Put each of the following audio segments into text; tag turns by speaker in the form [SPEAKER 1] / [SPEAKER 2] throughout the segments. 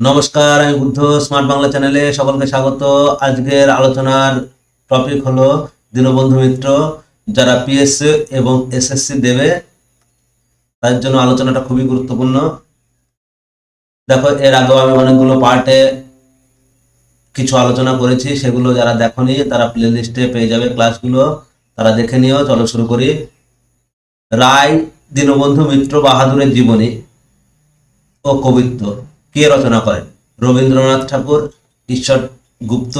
[SPEAKER 1] নমস্কার, আমি বুদ্ধ স্মার্ট বাংলা চ্যানেলে সকলকে স্বাগত। আজকের আলোচনার টপিক হলো দীনবন্ধু মিত্র, যারা পিএসসি এবং এসএসসি দেবে, তার জন্য আলোচনাটা খুবই গুরুত্বপূর্ণ। দেখো, এর আগেও আমি অনেকগুলো পার্টে কিছু আলোচনা করেছি, সেগুলো যারা দেখনি, তারা প্লে লিস্টে পেয়ে যাবে ক্লাসগুলো তারা দেখে নিও, চলো শুরু করি। রায়, দীনবন্ধু মিত্র বাহাদুরের জীবনী ও কবিত্ব। কে রচনা করেন? রবীন্দ্রনাথ ঠাকুর, ঈশ্বর গুপ্ত,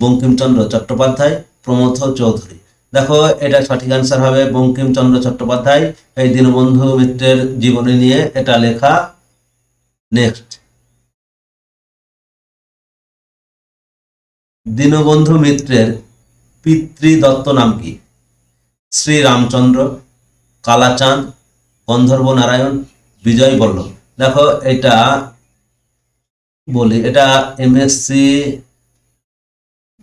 [SPEAKER 1] বঙ্কিমচন্দ্র চট্টোপাধ্যায় প্রমথ চৌধুরী। দেখো, এটা সঠিক অ্যান্সার হবে বঙ্কিমচন্দ্র চট্টোপাধ্যায়, এই দীনবন্ধু মিত্রের জীবনী নিয়ে এটা লেখা নেক্সট দীনবন্ধু মিত্রের পিতৃদত্ত নাম কি? শ্রী রামচন্দ্র, কালাচাঁদ, গন্ধর্ব নারায়ণ, বিজয় বল্লভ। দেখো, এটা বলি, এটা এমএসসি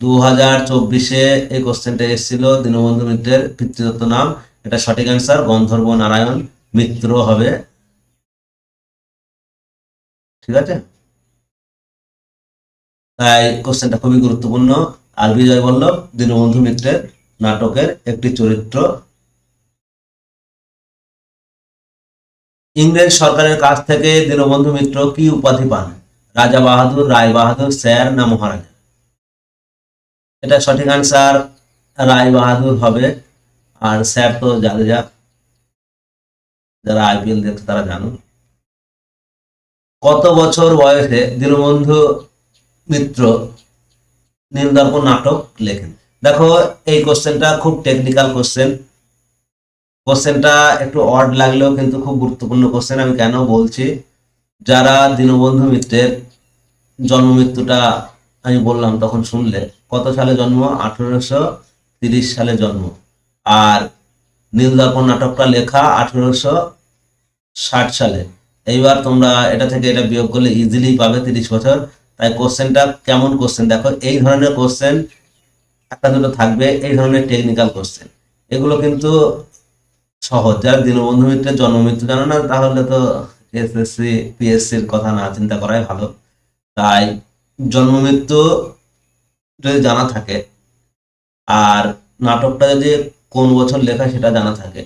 [SPEAKER 1] দু হাজার চব্বিশে এই কোশ্চেনটা এসেছিল দীনবন্ধু মিত্রের পিতৃদত্ত নাম। এটা সঠিক অ্যান্সার গন্ধর্ব নারায়ণ মিত্র হবে। ঠিক আছে? তাই কোশ্চেনটা খুবই গুরুত্বপূর্ণ। আর বিজয় বল্লভ, দীনবন্ধু মিত্রের নাটকের একটি চরিত্র। ইংরেজ সরকারের কাছ থেকে দীনবন্ধু মিত্র কি উপাধি পান? রাজা বাহাদুর, রায় বাহাদুর, স্যার না মহারাজা? এটা সঠিক আনসার রায় বাহাদুর হবে। আর স্যার তো জাদেজা যারা আইপিএল দেখছে তারা জানো কত বছর বয়সে দীনবন্ধু মিত্র নীলদর্পণ নাটক লেখেন? দেখো, এই কোশ্চেনটা খুব টেকনিক্যাল কোশ্চেন কোশ্চেনটা একটু অড লাগলেও কিন্তু খুব গুরুত্বপূর্ণ কোশ্চেন আমি কেন বলছি? যারা দীনবন্ধু মিত্রের জন্ম মৃত্যুটা আমি বললাম তখন শুনলে, কত সালে জন্ম? আঠেরোশো তিরিশ সালে জন্ম। আর নীলদর্পণ নাটকটা লেখা আঠেরোশো ষাট সালে। এইবার তোমরা এটা থেকে এটা বিয়োগ করলে ইজিলি পাবে তিরিশ বছর। তাই কোশ্চেনটা কেমন কোশ্চেন? দেখো, এই ধরনের কোশ্চেন একটা দুটো থাকবে, এই ধরনের টেকনিক্যাল কোশ্চেন। এগুলো কিন্তু সহজ। যার দীনবন্ধু মিত্রের জন্ম মৃত্যু জানো না, তাহলে তো এসএসসি পিএসসির কথা না চিন্তা করাই ভালো। তাই জন্ম মৃত্যু যদি জানা থাকে, আর নাটকটা যদি কোন বছর লেখা সেটা জানা থাকে,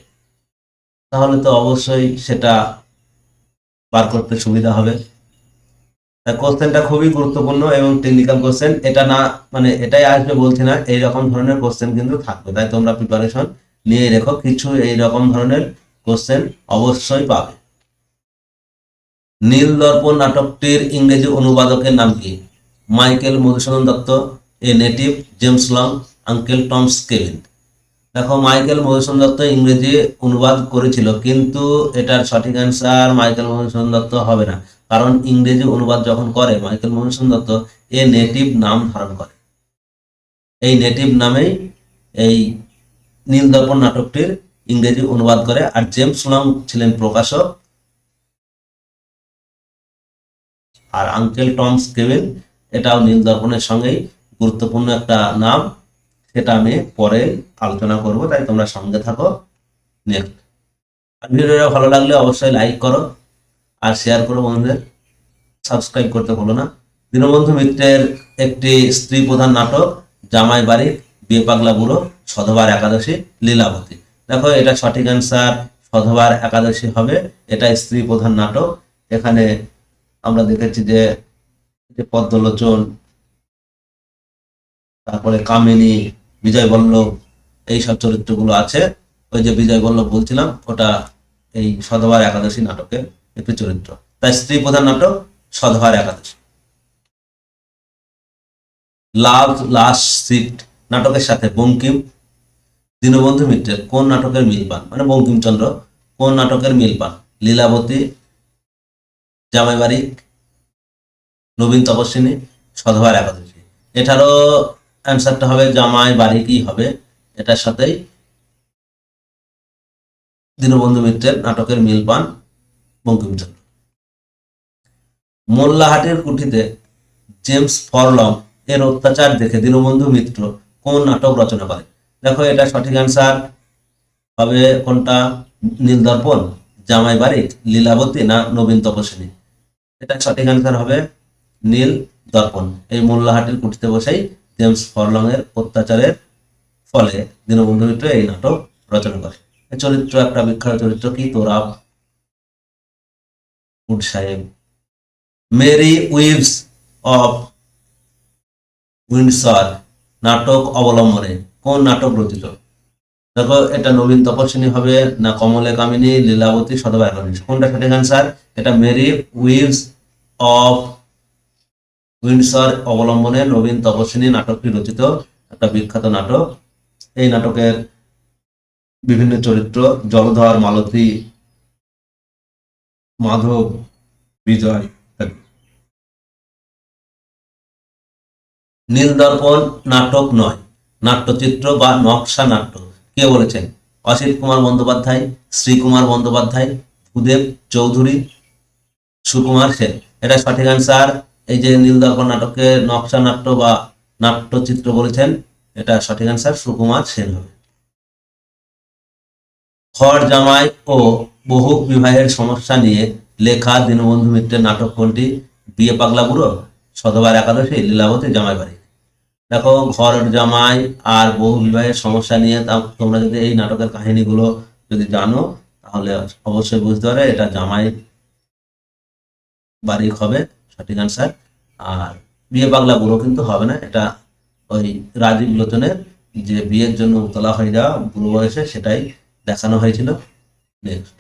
[SPEAKER 1] তাহলে তো অবশ্যই সেটা বার করতে সুবিধা হবে। কোশ্চেনটা খুবই গুরুত্বপূর্ণ এবং টেকনিক্যাল কোশ্চেন এটা না মানে এটাই আসবে বলছি না এইরকম ধরনের কোশ্চেন কিন্তু থাকবে। তাই তোমরা প্রিপারেশন নিয়ে রেখো, কিছু এই রকম ধরনের কোশ্চেন অবশ্যই পাবে। নীল দর্পণ নাটকটির ইংরেজি অনুবাদকের নাম কি? Michael Madhusudan Dutt, a native James Long, Uncle Tom scaling. দেখো, মাইকেল মধুসূদন দত্ত ইংরেজি অনুবাদ করেছিল, কিন্তু এটার সঠিক অ্যান্সার মাইকেল মধুসূদন দত্ত হবে না। কারণ ইংরেজি অনুবাদ যখন করে, Michael Madhusudan Dutt a native নাম ধারণ করে। এই নেটিভ নামেই এই নীল দর্পণ নাটকটির ইংরেজি অনুবাদ করে, আর জেমস লং ছিলেন প্রকাশক। আর আঙ্কেল টমস কেভিন এটাও নীল দর্পণের সঙ্গেই গুরুত্বপূর্ণ একটা নাম। সেটা আমি পরে আলোচনা করব, তাই তোমরা সঙ্গে থাকো। নেক্সট আর ভিডিওটা ভালো লাগলে অবশ্যই লাইক করো আর শেয়ার করো বন্ধুদের। সাবস্ক্রাইব করতে ভুলো না। দীনবন্ধু মিত্রের একটি স্ত্রী প্রধান নাটক, জামাই বাড়ি, বিয়ে পাগলা বুড়ো, সধবার একাদশী, লীলাবতী। দেখো, এটা সঠিক অ্যান্সার সধবার একাদশী হবে। এটা স্ত্রী প্রধান নাটক। এখানে আমরা দেখেছি যে পদ্মলোচন, তারপরে কামিনী বিজয় বল্লভ এই সব চরিত্রগুলো আছে। ওই যে বিজয় বল্লভ বলছিলাম, ওটা এই সধবার একাদশী নাটকের একটি চরিত্র। তাই স্ত্রী প্রধান নাটক সধবার একাদশী। লাভ লাস্ট সিট নাটকের সাথে বঙ্কিম, দীনবন্ধু মিত্রের কোন নাটকের মিল পান? মানে বঙ্কিমচন্দ্র, কোন নাটকের মিল পান? লীলাবতী জামাইবাড়ি, নবীন তপস্বিনী, সধবার একাদশী। এটারও অ্যান্সারটা হবে জামাই বাড়িকই হবে, এটার সাথেই দীনবন্ধু মিত্রের নাটকের মিল পান বঙ্কিমচন্দ্র। মোল্লাহাটের কুঠিতে জেমস ফরলং এর অত্যাচার দেখে দীনবন্ধু মিত্র কোন নাটক রচনা করে দেখো, এটা সঠিক অ্যান্সার হবে কোনটা? নীলদর্পণ জামাই বাড়ি লীলাবতী না নবীন তপস্বিনী? এটা সঠিক অ্যান্সার হবে নীল দর্পণ। এই মোল্লাহাটির কুটিতে বসেই জেমস ফরলং এর অত্যাচারের ফলে দীনবন্ধু মিত্র এই নাটক রচনা করে। চরিত্র, একটা বিখ্যাত চরিত্র, কি তোরাব উড সাহেব। মেরি উইভস অফ উইন্ডসর, নাটক অবলম্বনে। কোন নাটক রচিত? দেখো, এটা নবীন তপস্বিনী হবে না কমলে কামিনী, লীলাবতী সদবা একাদশী কোনটা সঠিক অ্যান্সার এটা মেরি উইভস অফ উইন্ডসর অবলম্বনে নবীন তপস্বিনী নাটকটি রচিত, একটা বিখ্যাত নাটক। এই নাটকের বিভিন্ন চরিত্র, জলধর, মালতী, মাধব, বিজয় ইত্যাদি। নীলদর্পণ নাটক নয়, নাট্যচিত্র বা নকশা নাট্য কে বলেছেন? অসিত কুমার বন্দ্যোপাধ্যায় শ্রীকুমার বন্দ্যোপাধ্যায় ভূদেব চৌধুরী, সুকুমার সেন। এটা সঠিক অ্যান্সার এই যে নীলদর্পণ নাটকে নকশা নাট্য বা নাট্যচিত্র বলেছেন, এটা সঠিক অ্যান্সার সুকুমার সেন হবে। খড় জামাই ও বহু বিবাহের সমস্যা নিয়ে লেখা দীনবন্ধু মিত্রের নাটক কোনটি? বিয়ে পাগলা বুড়ো সধবার একাদশী, লীলাবতী জামাই বাড়ি দেখো, ঘর, জামাই আর বহু বিবাহের সমস্যা নিয়ে তোমরা যদি এই নাটকের কাহিনীগুলো যদি জানো, তাহলে অবশ্যই বুঝতে পারে এটা জামাই বাড়ি হবে, সঠিক আনসার আর বিয়ে পাগলা বুড়ো কিন্তু হবে না, এটা ওই রাজীব লোচনের যে বিয়ের জন্য উতলা হয়ে যাওয়া বুড়ো বয়সে সেটাই দেখানো হয়েছিল। নেক্সট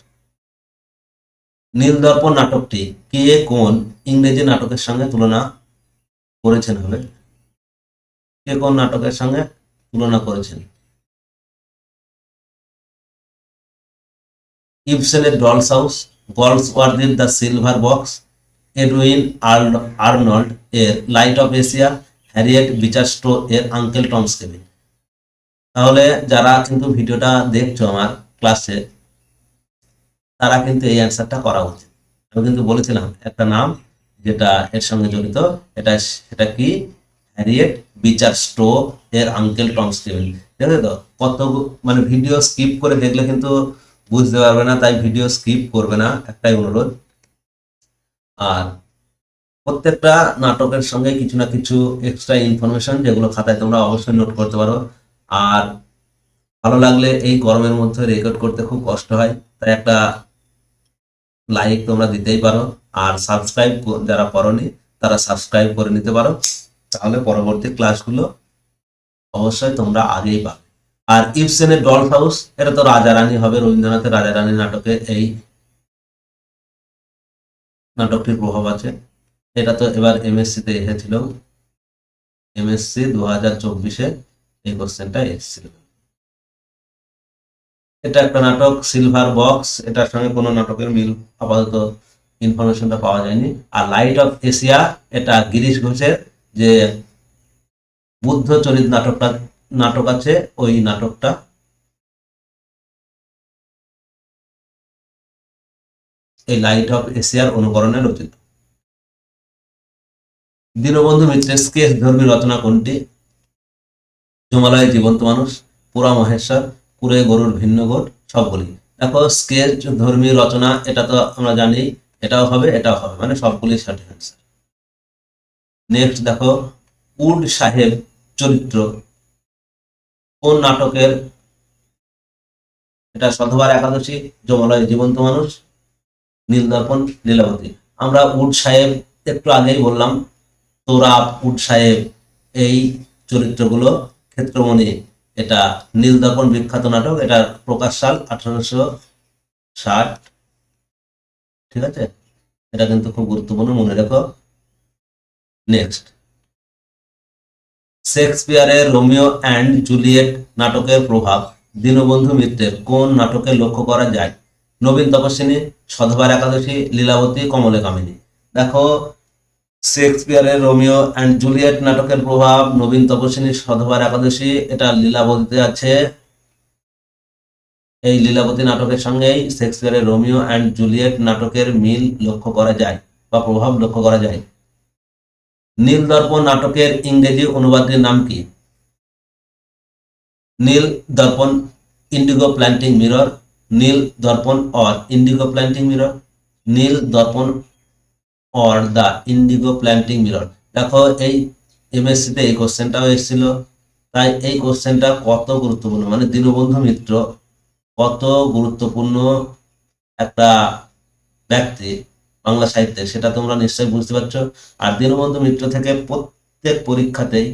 [SPEAKER 1] নীলদর্পণ নাটকটি কে কোন ইংরেজি নাটকের সঙ্গে তুলনা করেছেন হবে? কে কোন নাটকের সঙ্গে তুলনা করেছেন। ইবসেনের ডলস হাউস গলস ওয়ার্দের দ্য সিলভার বক্স এডউইন আর্ল- আর্নল্ড এর Light of Asia, Harriet Beecher Stowe এর আঙ্কেল টমস কেবিন তাহলে যারা কিন্তু ভিডিওটা দেখছ আমার ক্লাসে, তারা কিন্তু এই অ্যান্সারটা করা উচিত। আমি কিন্তু বলেছিলাম, একটা নাম যেটা এর সঙ্গে জড়িত, এটা সেটা কি? হ্যারিয়েট বিচার স্টো এর আঙ্কেল টমস কেবিন ঠিক আছে তো? কত মানে ভিডিও স্কিপ করে দেখলে কিন্তু বুঝতে পারবে না, তাই ভিডিও স্কিপ করবে না, একটাই অনুরোধ। আর প্রত্যেকটা নাটকের সঙ্গে কিছু না কিছু এক্সট্রা ইনফরমেশন যেগুলো খাতায় তোমরা অবশ্যই নোট করতে পারো। আর ভালো লাগলে এই গরমের মধ্যে রেকর্ড করতে খুব কষ্ট হয়, তাই একটা লাইক তোমরা দিতেই পারো। আর সাবস্ক্রাইব যারা করনি, তারা সাবস্ক্রাইব করে নিতে পারো। তাহলে পরবর্তী ক্লাসগুলো অবশ্যই তোমরা আগেই পাবে। আর ইপসেনের ডল হাউস এটা তো রাজা রানী হবে, রবীন্দ্রনাথের রাজা রানী নাটকে এই নাটকটির প্রভাব আছে। এটা তো এবার এমএসসি তে এসেছিল। এমএসসি দু হাজার চব্বিশে এই কোশ্চেনটা এসেছিল। এটা একটা নাটক সিলভার বক্স এটার সঙ্গে কোনো নাটকের মিল আপাতত ইনফরমেশনটা পাওয়া যায়নি। আর লাইট অফ এশিয়া এটা গিরিশ ঘোষের যে বুদ্ধ চরিত নাটকটা, নাটক আছে, ওই নাটকটা। এই লাইট অফ এশিয়ার অনুকরণে রচিত। দীনবন্ধু মিত্রের স্কেচ ধর্মী রচনা কোনটি? হিমালয়ে জীবন্ত মানুষ, পুরা মহেশ্বর, পুরে গরুর ভিন্ন গোট সবগুলি দেখো, স্কেচ, ধর্মী রচনা, এটা তো আমরা জানি, এটাও হবে এটাও হবে মানে সবগুলি সঠিক নেক্সট দেখো, উড সাহেব চরিত্র। কোন নাটকের? এটা সধবার একাদশী জমালয় জীবন্ত মানুষ, নীল নীলদর্পণ লীলাবতী। আমরা উড সাহেব একটু আগেই বললাম, তোরাব উড সাহেব এই চরিত্রগুলো ক্ষেত্রমণি। এটা নীল নীলদর্পণ বিখ্যাত নাটক এটার প্রকাশ সাল আঠারোশো ষাট। ঠিক আছে? এটা কিন্তু খুব গুরুত্বপূর্ণ, মনে রেখো। নেক্সট শেক্সপিয়ারের রোমিও অ্যান্ড জুলিয়েট নাটকের প্রভাব। দীনবন্ধু মিত্রের কোন নাটকে লক্ষ্য করা যায়? নবীন তপস্বিনী, সধবার একাদশী, লীলাবতী কমলে কামিনী দেখো শেক্সপিয়ারের রোমিও অ্যান্ড জুলিয়েট নাটকের প্রভাব, নবীন তপস্বিনী, সধবার একাদশী, এটা লীলাবতীতে আছে। এই লীলাবতী নাটকের সঙ্গেই শেক্সপিয়ারের রোমিও অ্যান্ড জুলিয়েট নাটকের মিল লক্ষ্য করা যায় বা প্রভাব লক্ষ্য করা যায়। নীল দর্পণ নাটকের ইংরেজি অনুবাদের নাম কি? নীল দর্পণ, Indigo planting mirror, Nil Darpan or indigo planting mirror, Nil Darpan or the indigo planting mirror. দেখো, এই এমএসসিতে এই কোশ্চেনটাও এসেছিল, তাই এই কোশ্চেনটা কত গুরুত্বপূর্ণ? মানে দীনবন্ধু মিত্র কত গুরুত্বপূর্ণ একটা ব্যক্তি বাংলা সাহিত্যে, সেটা তোমরা নিশ্চয়ই বুঝতে পারছ। আর দীনবন্ধু মিত্র থেকে প্রত্যেক পরীক্ষাতেই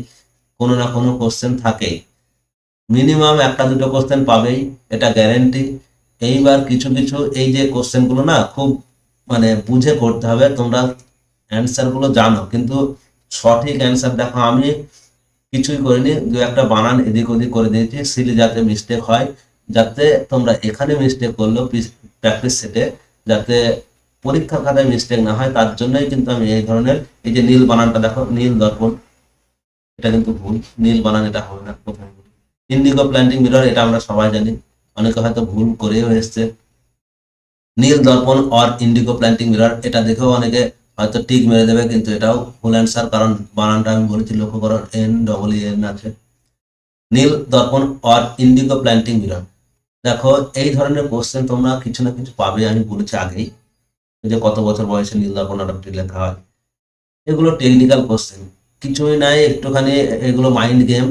[SPEAKER 1] কোনো না কোনো কোশ্চেন থাকেই। মিনিমাম একটা দুটো কোশ্চেন পাবেই, এটা গ্যারেন্টি এইবার কিছু কিছু এই যে কোশ্চেনগুলো না, খুব মানে বুঝে করতে হবে, তোমরা অ্যান্সারগুলো জানো। কিন্তু সঠিক অ্যান্সার দেখো, আমি কিছুই করিনি, দু একটা বানান এদিক ওদিক করে দিয়েছি সিলি যাতে মিস্টেক হয়, যাতে তোমরা এখানে মিস্টেক করলেও প্র্যাকটিস সেটে, যাতে পরীক্ষার খাতায় মিস্টেক না হয়, তার জন্যই কিন্তু আমি এই ধরনের এই যে নীল বানানটা দেখো, নীল দর্পণ। এটা কিন্তু ভুল, নীল বানান এটা হবে না প্রথম। ইন্ডিগো প্ল্যান্টিং মিরর এটা আমরা সবাই জানি। অনেকে হয়তো ভুল করেও এসছে। নীল Darpan or indigo planting mirror এটা দেখেও অনেকে হয়তো টিক মেরে দেবে, কিন্তু এটাও ভুল অ্যান্সার কারণ বানানটা আমি বলেছি, লক্ষ্য করো এন ডবল এন আছে। নীল Darpan or indigo planting mirror দেখো, এই ধরনের কোশ্চেন তোমরা কিছু না কিছু পাবে, আমি বলেছি আগেই। যে কত বছর বয়সে নীল দর্পণ নাটকটি লেখা হয়, এগুলো টেকনিক্যাল কোশ্চেন কিছুই নাই, একটুখানি এগুলো মাইন্ড গেম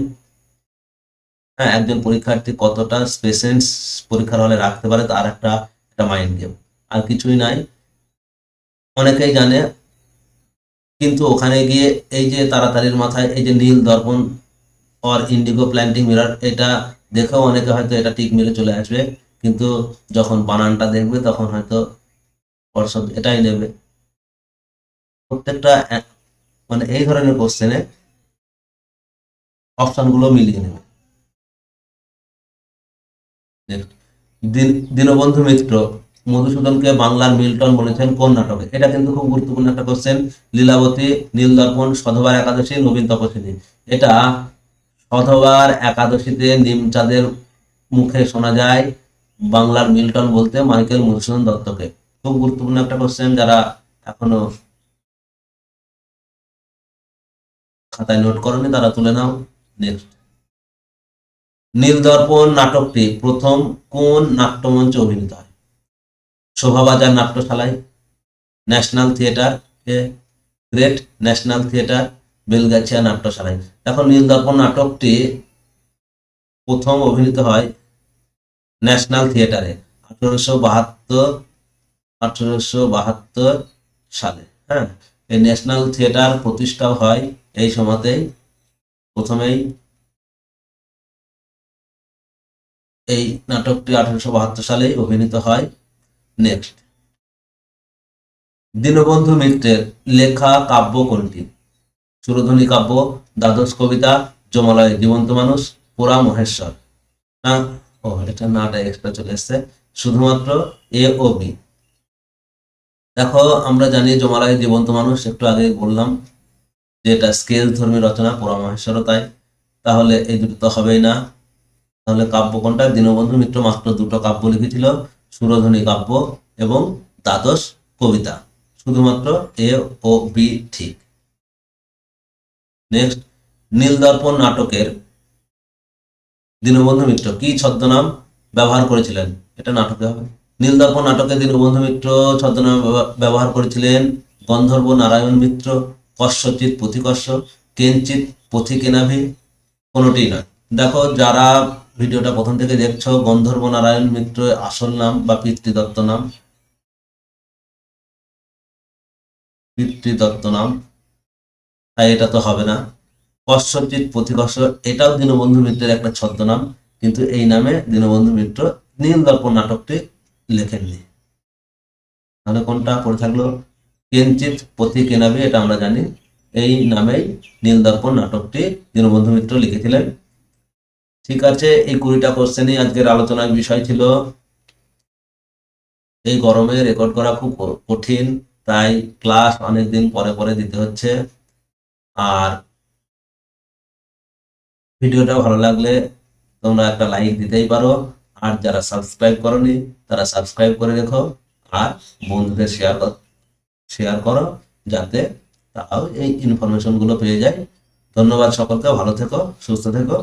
[SPEAKER 1] হ্যাঁ একজন পরীক্ষার্থী কতটা পেশেন্স পরীক্ষার হলে রাখতে পারে তার একটা একটা মাইন্ড গেম আর কিছুই নাই। অনেকেই জানে, কিন্তু ওখানে গিয়ে এই যে তাড়াতাড়ির মাথায়, এই যে নীল Darpan or indigo planting mirror এটা দেখেও অনেকে হয়তো এটা ঠিক মেরে চলে আসবে। কিন্তু যখন বানানটা দেখবে, তখন হয়তো পর্ষদ এটাই নেবে। প্রত্যেকটা মানে এই ধরনের কোশ্চেনে অপশনগুলো মিলিয়ে নেবে. দীনবন্ধু মিত্র, মধুসূদনকে বাংলার মিল্টন বলেছেন কোন নাটকে? এটা কিন্তু খুব গুরুত্বপূর্ণ একটা কোশ্চেন লীলাবতী, নীল নীলদর্পণ সধবার একাদশী, নবীন তপস্বিনী। এটা সধবার একাদশীতে নিমচাঁদের মুখে শোনা যায় বাংলার মিল্টন বলতে মাইকেল মধুসূদন দত্তকে। খুব গুরুত্বপূর্ণ একটা কোশ্চেন যারা এখনও খাতায় নোট করনি, তারা তুলে নাও। নেক্সট নীলদর্পণ নাটকটি প্রথম কোন নাট্যমঞ্চে অভিনীত হয়? Shobhabazar নাট্যশালায়, national theatre great national theatre, Belgachia নাট্যশালায়। দেখো, নীলদর্পণ নাটকটি প্রথম অভিনীত হয় ন্যাশনাল থিয়েটারে। আঠারোশো বাহাত্তর আঠারোশো বাহাত্তর সালে হ্যাঁ? এই ন্যাশনাল থিয়েটার প্রতিষ্ঠা হয় এই সময়তেই প্রথমেই এই নাটকটি আঠারোশো বাহাত্তর সালে অভিনীত হয় নেক্সট। দীনবন্ধু মিত্রের লেখা কাব্য কোনটি? সুরধ্বনি কাব্য, দ্বাদশ কবিতা জমালয় জীবন্ত মানুষ, পোড়া মহেশ্বর। না ও, এটা নাটা এক্সট্রা চলে এসছে। শুধুমাত্র এ ও বি। দেখো, আমরা জানি জমালয় জীবন্ত মানুষ, একটু আগে বললাম যে এটা স্কেল ধর্মী রচনা পোড়া মহেশ্বরও তাই। তাহলে এই দুটো তো হবেই না। তাহলে কাব্য কোনটা? দীনবন্ধু মিত্র মাত্র দুটো কাব্য লিখেছিল, সুরধ্বনি কাব্য এবং দ্বাদশ কবিতা। শুধুমাত্র এ ও বি ঠিক। নেক্সট নীলদর্পণ নাটকের দীনবন্ধু মিত্র, কি ছদ্মনাম ব্যবহার করেছিলেন? এটা নাটকে হবে। নীলদর্পণ নাটকে দীনবন্ধু মিত্র, ছদ্মনাম ব্যবহার করেছিলেন। গন্ধর্ব নারায়ণ মিত্র, কশ্যচিৎ পথিকর্ষ কেঞ্চিত পথিকেনাভি কোনোটি নয়। দেখো, যারা ভিডিওটা প্রথম থেকে দেখছ, গন্ধর্ব নারায়ণ মিত্র আসল নাম বা পিতৃদত্ত নাম? পিতৃদত্ত নাম? তাই এটা তো হবে না। কশ্যচিৎ পথিকর্ষ এটাও দীনবন্ধু মিত্রের একটা ছদ্মনাম, কিন্তু এই নামে দীনবন্ধু মিত্র নীলদর্পণ নাটকটি লেখেননি তাহলে কোনটা? পড়ে থাকল কিঞ্চিত পথি কেনাবে, এটা আমরা জানি। এই নামেই নীলদর্পণ নাটকটি দীনবন্ধু মিত্র লিখেছিলেন। ঠিক আছে, এই কুড়িটা কোশ্চেনই আজকের আলোচনার বিষয় ছিল। এই গরমে রেকর্ড করা খুব কঠিন, তাই ক্লাস অনেকদিন পরে পরে দিতে হচ্ছে। আর ভিডিওটা ভালো লাগলে তোমরা একটা লাইক দিতেই পারো। আর যারা সাবস্ক্রাইব করনি, তারা সাবস্ক্রাইব করে রেখো আর বন্ধুদের শেয়ার শেয়ার করো যাতে তারাও এই ইনফরমেশনগুলো পেয়ে যায়। ধন্যবাদ সকলকে, ভালো থেকো, সুস্থ থেকো।